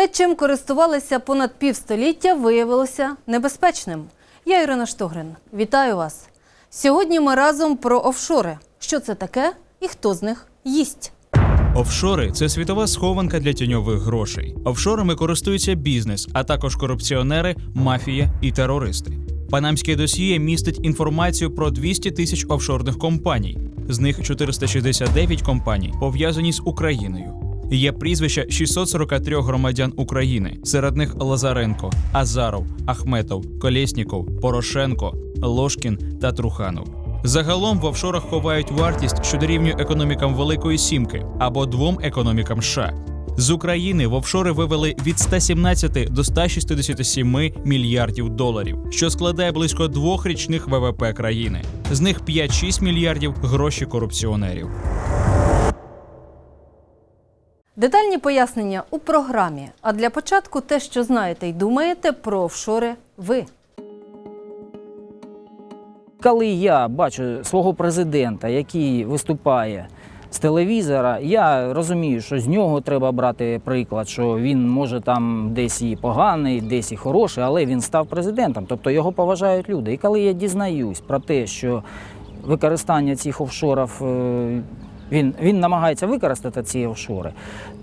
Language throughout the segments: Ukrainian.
Те, чим користувалися понад півстоліття, виявилося небезпечним. Я Ірина Штогрин. Вітаю вас. Сьогодні ми разом про офшори. Що це таке і хто з них їсть? Офшори це світова схованка для тіньових грошей. Офшорами користується бізнес, а також корупціонери, мафія і терористи. Панамське досьє містить інформацію про 200 тисяч офшорних компаній. З них 469 компаній пов'язані з Україною. Є прізвища 643 громадян України. Серед них Лазаренко, Азаров, Ахметов, Колєсніков, Порошенко, Лошкін та Труханов. Загалом в офшорах ховають вартість, що дорівнює економікам Великої Сімки або двом економікам США. З України в офшори вивели від 117 до 167 мільярдів доларів, що складає близько двох річних ВВП країни. З них 5-6 мільярдів гроші корупціонерів. Детальні пояснення у програмі. А для початку те, що знаєте і думаєте про офшори ви. Коли я бачу свого президента, який виступає з телевізора, я розумію, що з нього треба брати приклад, що він може там десь і поганий, десь і хороший, але він став президентом, тобто його поважають люди. І коли я дізнаюсь про те, що використання цих офшорів е, Він, він намагається використати ці офшори,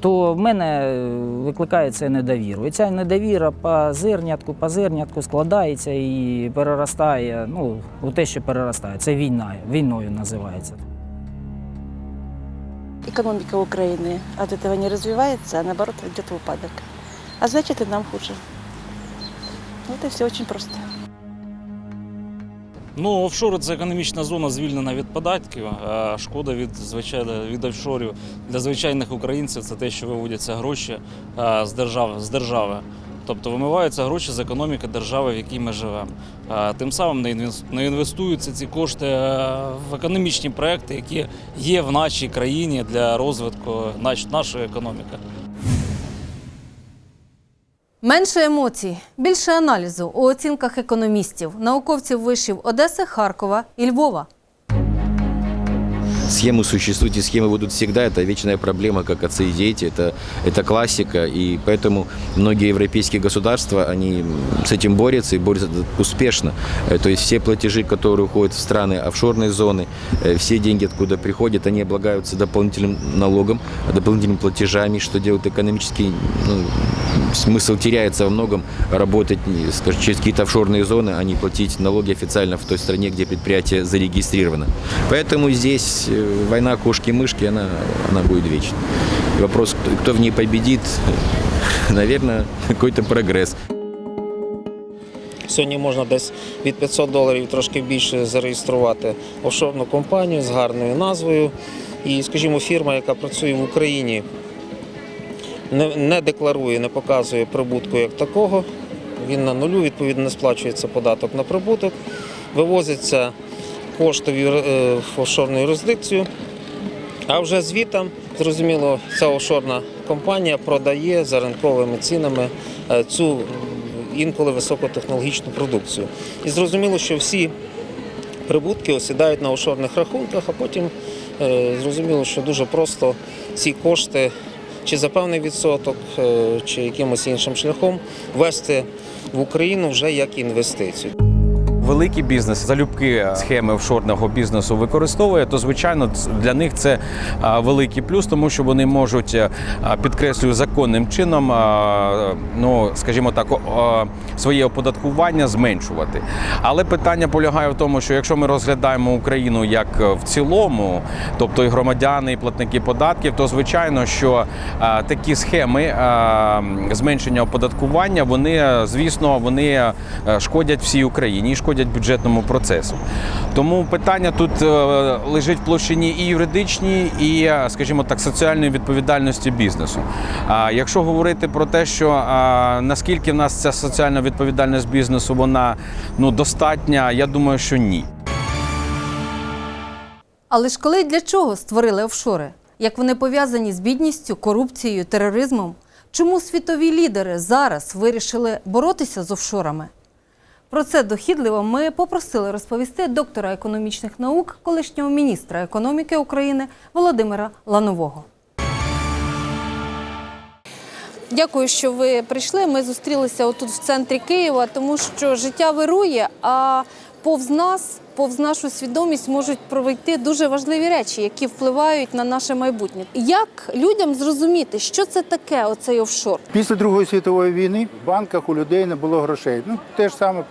то в мене е, викликає це недовіру. І ця недовіра по зернятку, по зернятку складається і переростає ну, у те, що переростає. Це війна, війною називається. экономика Украины от этого не развивается, а наоборот идет в упадок. А значит и нам хуже. Вот и все очень просто. Ну, офшори це економічна зона звільнена від податків. Шкода від від офшорів для звичайних українців це те, що виводяться гроші з держави з держави. Тобто вимиваються гроші з економіки держави, в якій ми живемо. Тим самим не інвес- інвестуються ці кошти в економічні проекти, які є в нашій країні для розвитку нашої економіки. Менше емоцій, більше аналізу у оцінках економістів, науковців вишів Одеси, Харкова і Львова. Схемы существуют, и схемы будут всегда. Это вечная проблема, как отцы и дети. Это, это классика. И поэтому многие европейские государства, они с этим борются и борются успешно. Э, То есть все платежи, которые уходят в страны офшорной зоны, э, все деньги, откуда приходят, они облагаются дополнительным налогом, дополнительными платежами, что делает экономический ну, смысл теряется во многом работать скажем, через какие-то офшорные зоны, а не платить налоги официально в той стране, где предприятие зарегистрировано. Поэтому здесь э, война кошки-мышки, она, она будет вечной. И вопрос, кто, в ней победит, наверное, какой-то прогресс. Сьогодні можна десь від 500 доларів трошки більше зареєструвати офшорну компанію з гарною назвою. І, скажімо, фірма, яка працює в Україні, не, декларує, не показує прибутку як такого. Він на нулю, відповідно, не сплачується податок на прибуток, вивозяться кошти в, е, офшорну юрисдикцію. А вже звітом, зрозуміло, ця офшорна компанія продає за ринковими цінами е, цю інколи високотехнологічну продукцію. І зрозуміло, що всі прибутки осідають на офшорних рахунках, а потім е, зрозуміло, що дуже просто ці кошти чи за певний відсоток, чи якимось іншим шляхом ввести в Україну вже як інвестицію. Великий бізнес залюбки схеми офшорного бізнесу використовує, то звичайно для них це великий плюс, тому що вони можуть е, підкреслюю законним чином, ну скажімо так, своє оподаткування зменшувати. Але питання полягає в тому, що якщо ми розглядаємо Україну як е, в цілому, тобто і громадяни, і платники податків, то звичайно, що такі схеми зменшення оподаткування, вони, е, звісно, вони шкодять всій Україні і шкодять бюджетному процесу. Тому питання тут е, лежить в площині і юридичній, і, е, скажімо так, соціальної відповідальності бізнесу. А якщо говорити про те, що наскільки в нас ця соціальна відповідальність бізнесу вона ну достатня, я думаю, що ні. Але ж коли для чого створили офшори? Як вони пов'язані з бідністю, корупцією, тероризмом? Чому світові лідери зараз вирішили боротися з офшорами? Про це дохідливо ми попросили розповісти доктора економічних наук, колишнього міністра економіки України Володимира Ланового. Дякую, що ви прийшли. Ми зустрілися отут в центрі Києва, тому що життя вирує, а повз нас, повз нашу свідомість можуть пройти дуже важливі речі, які впливають на наше майбутнє. Як людям зрозуміти, що це таке оцей офшор? Після Другої світової війни в банках у людей не було грошей. Ну те ж саме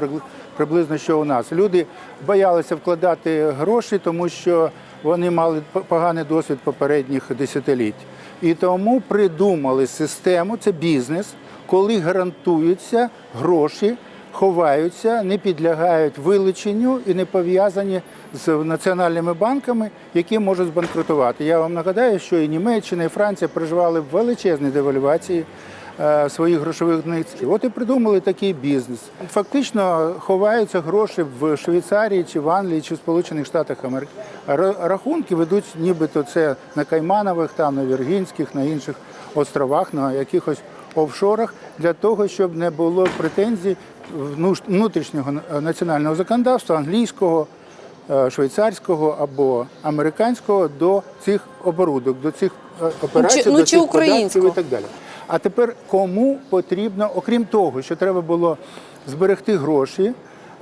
приблизно, що у нас. Люди боялися вкладати гроші, тому що вони мали поганий досвід попередніх десятиліть. І тому придумали систему, це бізнес, коли гарантуються гроші, ховаються, не підлягають вилученню і не пов'язані з національними банками, які можуть збанкрутувати. Я вам нагадаю, що і Німеччина, і Франція переживали величезні девальвації е, своїх грошових одиниць. От і придумали такий бізнес. Фактично ховаються гроші в Швейцарії, чи в Англії, чи в Сполучених Штатах Америки. Рахунки ведуть нібито це на Кайманових, там на Віргінських, на інших островах, на якихось офшорах для того, щоб не було претензій внутрішнього національного законодавства англійського, е, швейцарського або американського до цих оборудок, до цих е, операцій, ну, до чи цих податків і так далі. А тепер кому потрібно, окрім того, що треба було зберегти гроші,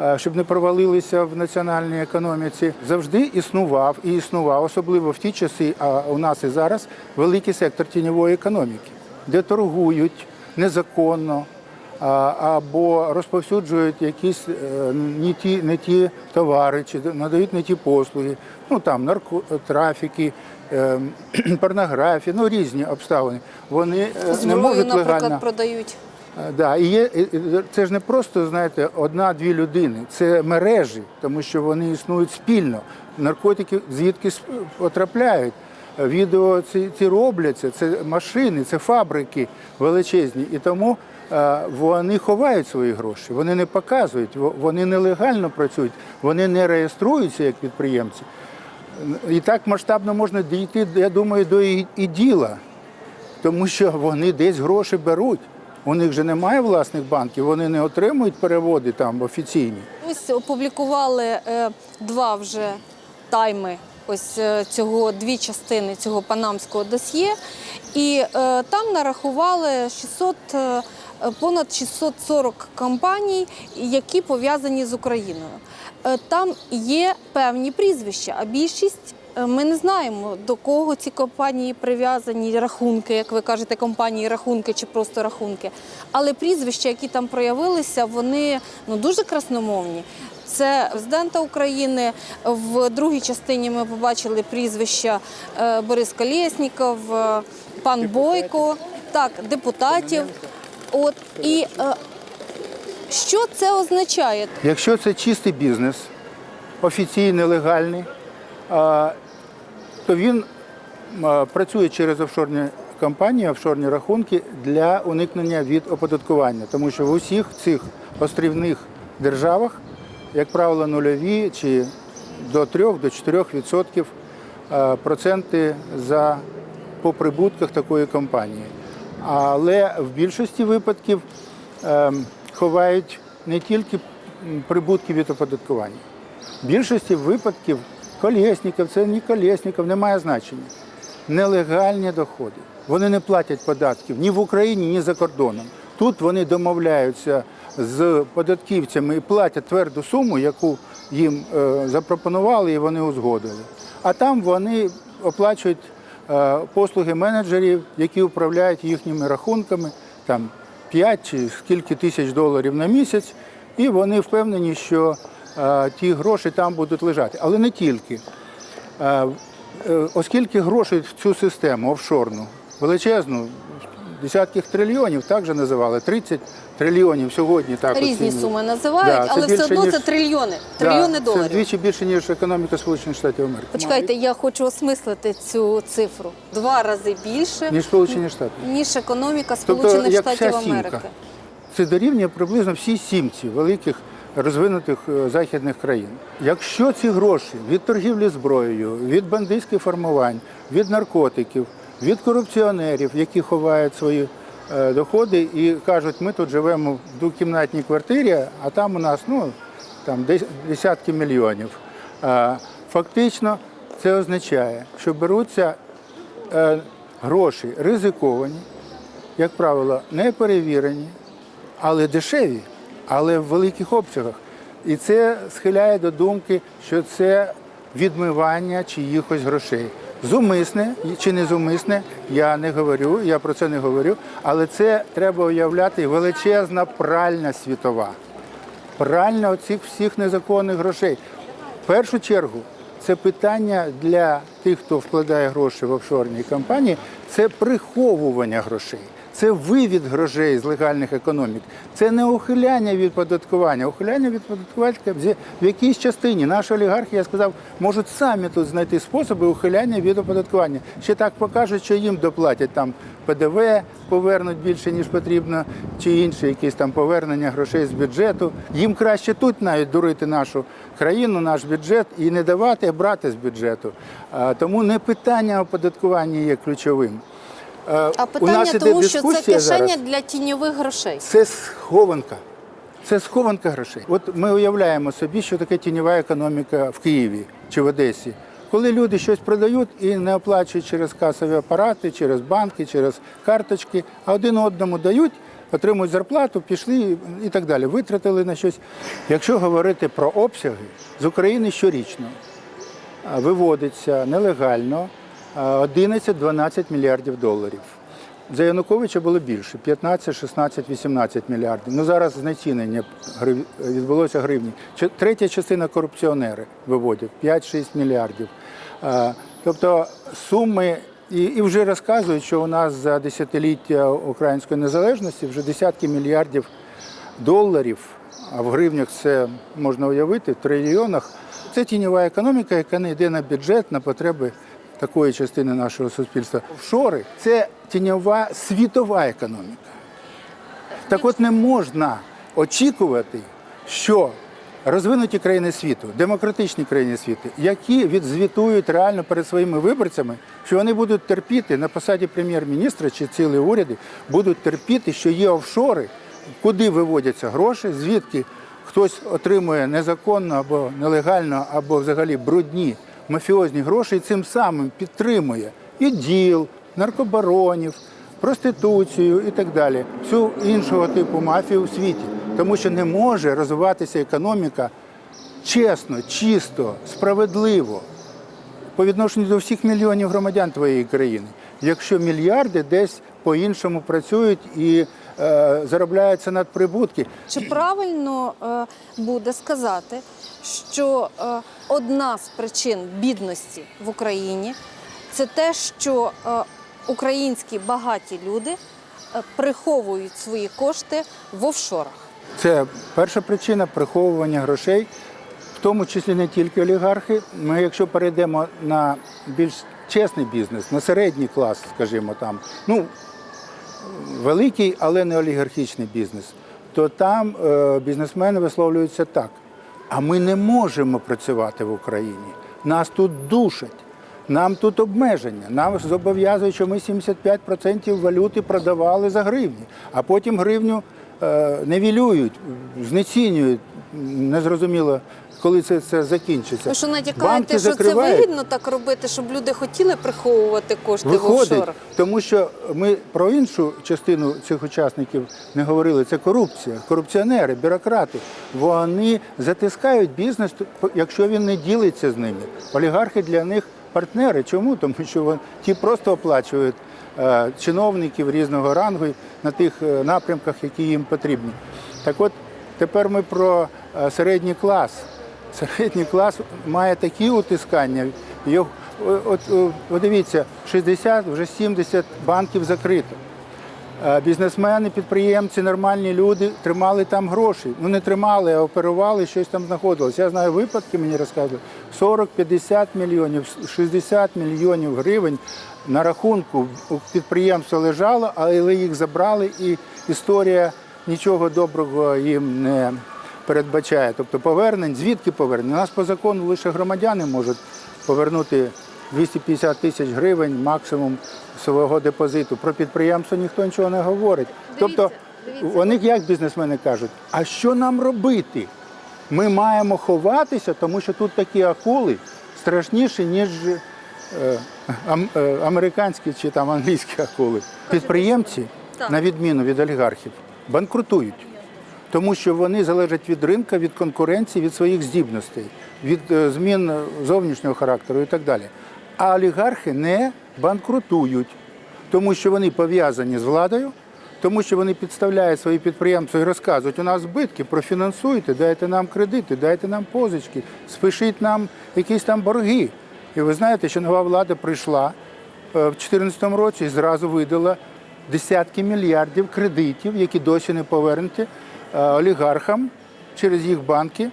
е, щоб не провалилися в національній економіці, завжди існував і існував, особливо в ті часи, а у нас і зараз, великий сектор тіньової економіки, де торгують незаконно або розповсюджують якісь е, не ті, не ті товари, чи надають не ті послуги, ну там наркотрафіки, е, порнографія, ну різні обставини. Вони е, не Зброю, можуть наприклад, продають. Да, і є, це ж не просто, знаєте, одна-дві людини, це мережі, тому що вони існують спільно. Наркотики звідки потрапляють. Відео ці, ці робляться, це машини, це фабрики величезні. І тому вони ховають свої гроші, вони не показують, вони нелегально працюють, вони не реєструються як підприємці. І так масштабно можна дійти, я думаю, до і, діла тому що вони десь гроші беруть. У них же немає власних банків, вони не отримують переводи там офіційні. Ось опублікували е, два вже тайми. Ось е, цього дві частини цього панамського досьє, і е, там нарахували 600, е, понад 640 компаній, які пов'язані з Україною. Е, там є певні прізвища, а більшість е, ми не знаємо до кого ці компанії прив'язані, рахунки, як ви кажете, компанії рахунки чи просто рахунки. Але прізвища, які там проявилися, вони ну дуже красномовні. Це президента України. В другій частині ми побачили прізвища е, Борис Колєсніков, е, пан Бойко, так, депутатів. От і е, що це означає? Якщо це чистий бізнес, офіційний, легальний, а, то він а, працює через офшорні компанії, офшорні рахунки для уникнення від оподаткування. Тому що в усіх цих острівних державах, як правило, нульові чи до 3 до 4 відсотків а, проценти за по прибутках такої компанії. Але в більшості випадків ем, ховають не тільки прибутки від оподаткування. В більшості випадків колєсніків, це не колєсніків, немає значення. Нелегальні доходи. Вони не платять податків ні в Україні, ні за кордоном. Тут вони домовляються з податківцями і платять тверду суму, яку їм е, запропонували і вони узгодили. А там вони оплачують послуги менеджерів, які управляють їхніми рахунками, там 5 чи скільки тисяч доларів на місяць, і вони впевнені, що е, ті гроші там будуть лежати. Але не тільки. Е, е, Оскільки грошей в цю систему офшорну величезну, десятки трильйонів, так же називали, 30 трильйонів сьогодні так Різні оцінюють. суми називають, Да, це але все одно ніж- це трильйони, Да, трильйони Це доларів. вдвічі більше, ніж економіка Сполучених Штатів Америки. Почекайте, я хочу осмислити цю цифру. Два рази більше, Ніж Сполучені Штати. ніж економіка Тобто, Сполучених як Штатів вся сімка. Америки. Це дорівнює приблизно всі сімці великих розвинутих е, західних країн. Якщо ці гроші від торгівлі зброєю, від бандитських формувань, від наркотиків, від корупціонерів, які ховають свої е, доходи і кажуть, ми тут живемо в двокімнатній квартирі, а там у нас ну, там десятки мільйонів. Фактично це означає, що беруться е, гроші ризиковані, як правило, не перевірені, але дешеві, але в великих обсягах. І це схиляє до думки, що це відмивання чиїхось грошей. Зумисне чи не зумисне, я не говорю, я про це не говорю, але це треба уявляти величезна пральна світова. Пральна оцих всіх незаконних грошей. В першу чергу це питання для тих, хто вкладає гроші в офшорні компанії, це приховування грошей. Це вивід грошей з легальних економік. Це не ухиляння від податкування. Ухиляння від податкування в якійсь частині наші олігархи, я сказав, можуть самі тут знайти способи ухиляння від оподаткування. Ще так покажуть, що їм доплатять там ПДВ, повернуть більше ніж потрібно, чи інше якісь там повернення грошей з бюджету. Їм краще тут навіть дурити нашу країну, наш бюджет і не давати, а брати з бюджету. Тому не питання оподаткування є ключовим. Е, А у питання нас тому, що це кишеня зараз. для тіньових грошей. Це схованка. Це схованка грошей. От ми уявляємо собі, що таке тіньова економіка в Києві чи в Одесі. Коли люди щось продають і не оплачують через касові апарати, через банки, через карточки, а один одному дають, отримують зарплату, пішли і так далі. Витратили на щось. Якщо говорити про обсяги, з України щорічно виводиться нелегально 11-12 мільярдів доларів. За Януковича було більше 15, 16, 18 мільярдів. Ну зараз знецінення відбулося гривні. Третя частина корупціонери виводять 5-6 мільярдів. Тобто суми і, і вже розказують, що у нас за десятиліття української незалежності вже десятки мільярдів доларів, а в гривнях це можна уявити, в трильйонах. Це тіньова економіка, яка не йде на бюджет, на потреби такої частини нашого суспільства. Офшори – це тіньова світова економіка. Так от не можна очікувати, що розвинуті країни світу, демократичні країни світу, які відзвітують реально перед своїми виборцями, що вони будуть терпіти на посаді прем'єр-міністра чи цілі уряди, будуть терпіти, що є офшори, куди виводяться гроші, звідки хтось отримує незаконно або нелегально, або взагалі брудні мафіозні гроші, і цим самим підтримує і діл, наркобаронів, проституцію і так далі, всю іншого типу мафію у світі. Тому що не може розвиватися економіка чесно, чисто, справедливо по відношенню до всіх мільйонів громадян твоєї країни, якщо мільярди десь по-іншому працюють і заробляються надприбутки. Чи правильно е, буде сказати, що е, одна з причин бідності в Україні це те, що е, українські багаті люди е, приховують свої кошти в офшорах? Це перша причина приховування грошей, в тому числі не тільки олігархи. Ми, якщо перейдемо на більш чесний бізнес, на середній клас, скажімо там, ну великий, але не олігархічний бізнес, то там е, бізнесмени висловлюються так. А ми не можемо працювати в Україні. Нас тут душать. Нам тут обмеження. Нам зобов'язують, що ми 75% валюти продавали за гривні, а потім гривню е, невілюють, знецінюють. Незрозуміло, коли це, це закінчиться. Ви що натякаєте, що це вигідно так робити, щоб люди хотіли приховувати кошти в Виходить, офшорах? тому що ми про іншу частину цих учасників не говорили. Це корупція, корупціонери, бюрократи. Вони затискають бізнес, якщо він не ділиться з ними. Олігархи для них партнери. Чому? Тому що вон- ті просто оплачують е, чиновників різного рангу на тих е, напрямках, які їм потрібні. Так от тепер ми про е, середній клас. Середній клас має такі утискання. Його, от, от, подивіться, 60, вже 70 банків закрито. Е, Бізнесмени, підприємці, нормальні люди тримали там гроші. Ну не тримали, а оперували, щось там знаходилось. Я знаю випадки, мені розказували, 40-50 мільйонів, 60 мільйонів гривень на рахунку підприємства лежало, але їх забрали, і історія нічого доброго їм не передбачає. Тобто повернень, звідки повернення? У нас по закону лише громадяни можуть повернути 250 тисяч гривень максимум свого депозиту. Про підприємство ніхто нічого не говорить. тобто вони як бізнесмени кажуть, а що нам робити? Ми маємо ховатися, тому що тут такі акули страшніші, ніж е, е, американські чи там англійські акули. Підприємці на відміну від олігархів, банкрутують. Тому що вони залежать від ринка, від конкуренції, від своїх здібностей, від е, змін зовнішнього характеру і так далі. А олігархи не банкрутують, тому що вони пов'язані з владою, тому що вони підставляють свої підприємства і розказують, у нас збитки, профінансуйте, дайте нам кредити, дайте нам позички, спишіть нам якісь там борги. І ви знаєте, що нова влада прийшла е, в 2014 році і зразу видала десятки мільярдів кредитів, які досі не повернуті олігархам через їх банки.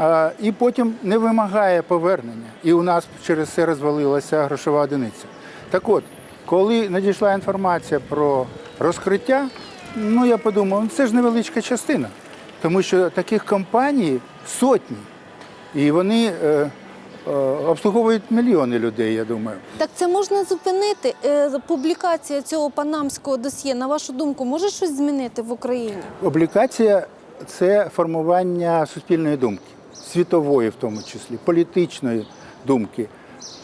Е, І потім не вимагає повернення. І у нас через це розвалилася грошова одиниця. Так от, коли надійшла інформація про розкриття, ну я подумав, «Ну, це ж невеличка частина, тому що таких компаній сотні, і вони е, е, обслуговують мільйони людей, я думаю. Так це можна зупинити. Е, Публікація цього панамського досьє, на вашу думку, може щось змінити в Україні? Облікація це формування суспільної думки, світової в тому числі, політичної думки,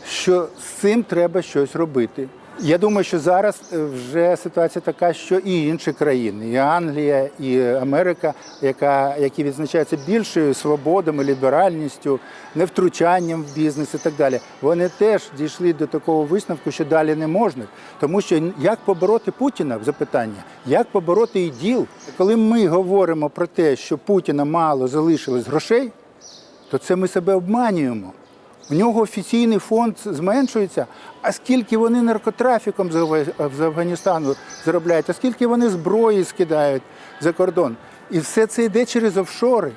що з цим треба щось робити. Я думаю, що зараз е, вже ситуація така, що і інші країни, і Англія, і Америка, яка, які відзначаються більшою свободами, ліберальністю, невтручанням в бізнес і так далі. Вони теж дійшли до такого висновку, що далі не можна. Тому що як побороти Путіна запитання, як побороти іділ, коли ми говоримо про те, що Путіна мало залишилось грошей, то це ми себе обманюємо. У нього офіційний фонд зменшується, а скільки вони наркотрафіком з Афганістану заробляють, а скільки вони зброї скидають за кордон. І все це йде через офшори.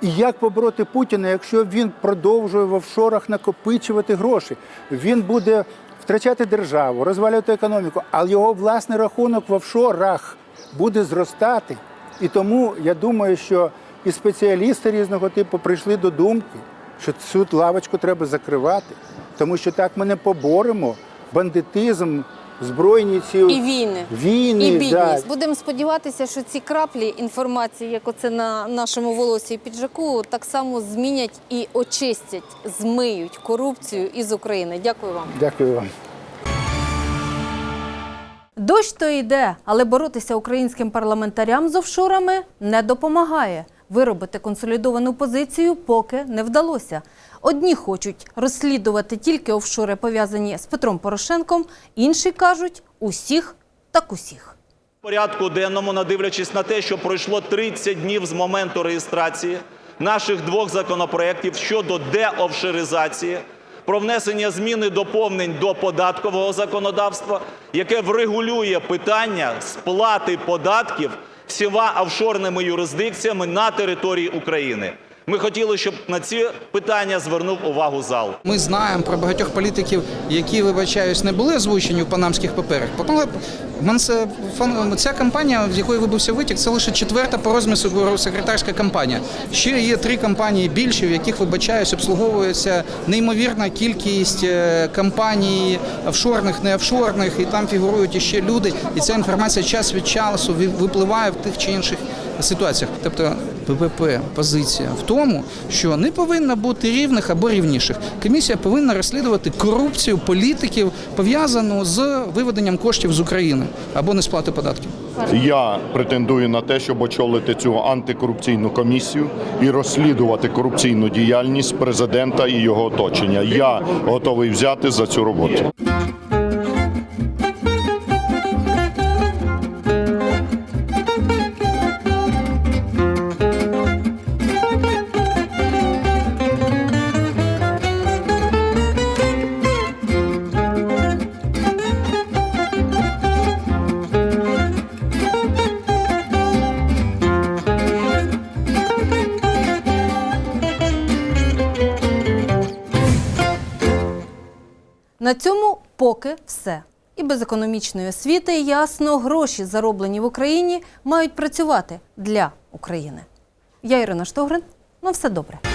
І як побороти Путіна, якщо він продовжує в офшорах накопичувати гроші? Він буде втрачати державу, розвалювати економіку, а його власний рахунок в офшорах буде зростати. І тому я думаю, що і спеціалісти різного типу прийшли до думки, що цю лавочку треба закривати, тому що так ми не поборемо бандитизм, збройні ці І війни. війни. І бідність. да. Будемо сподіватися, що ці краплі інформації, як оце на нашому волосі і піджаку, так само змінять і очистять, змиють корупцію із України. Дякую вам. Дякую вам. Дощ то йде, але боротися українським парламентарям з офшорами не допомагає. Виробити консолідовану позицію поки не вдалося. Одні хочуть розслідувати тільки офшори, пов'язані з Петром Порошенком, інші кажуть усіх так усіх. порядку денному, надивлячись на те, що пройшло 30 днів з моменту реєстрації наших двох законопроєктів щодо деофшеризації, про внесення змін і доповнень до податкового законодавства, яке врегулює питання сплати податків всіма офшорними юрисдикціями на території України. Ми хотіли, щоб на ці питання звернув увагу зал. Ми знаємо про багатьох політиків, які, вибачаюсь, не були озвучені в панамських паперах. Ця кампанія, з якої вибився витік, це лише четверта по розміру секретарська кампанія. Ще є три кампанії більші, в яких, вибачаюсь, обслуговується неймовірна кількість е, компаній офшорних, не офшорних, і там фігурують іще люди. І ця інформація час від часу ви- випливає в тих чи інших ситуаціях. Тобто ППП позиція в тому, що не повинно бути рівних або рівніших. Комісія повинна розслідувати корупцію політиків пов'язану з виведенням коштів з України або несплати податків. Я претендую на те, щоб очолити цю антикорупційну комісію і розслідувати корупційну діяльність президента і його оточення. Я готовий взяти за цю роботу. На цьому поки все. І без економічної освіти ясно, гроші, зароблені в Україні, мають працювати для України. Я Ірина Штогрин. На все добре.